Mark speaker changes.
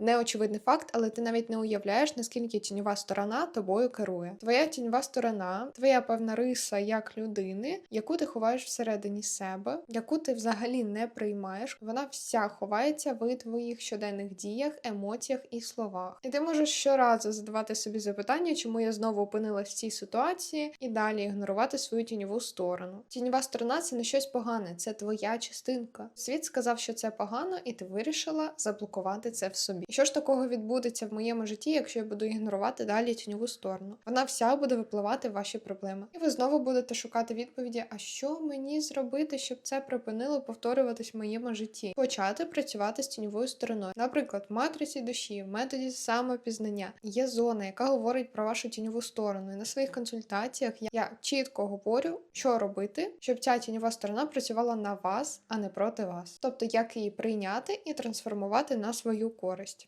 Speaker 1: неочевидний факт, але ти навіть не уявляєш, наскільки тіньова сторона тобою керує. Твоя тіньова сторона, твоя певна риса як людини, яку ти ховаєш всередині себе, яку ти взагалі не приймаєш. Вона вся ховається в твоїх щоденних діях, емоціях і словах. І ти можеш щоразу задавати собі запитання, чому я знову опинилась в цій ситуації, і далі ігнорувати свою тіньову сторону. Тіньова сторона це не щось погане, це твоя частинка. Світ сказав, що це погано, і ти вирішила заблокувати це в собі. І що ж такого відбудеться в моєму житті, якщо я буду ігнорувати далі тіньову сторону? Вона вся буде випливати в ваші проблеми. І ви знову будете шукати відповіді: а що мені зробити, щоб це припинило повторюватись в моєму житті? Почати працювати з тіньовою стороною. Наприклад, в матриці душі, в методі самопізнання є зона, яка говорить про вашу тіньову сторону. І на своїх консультаціях я, чітко говорю, що робити, щоб ця тіньова сторона працювала на вас, а не проти вас. Тобто, як її прийняти і трансформувати на свою користь.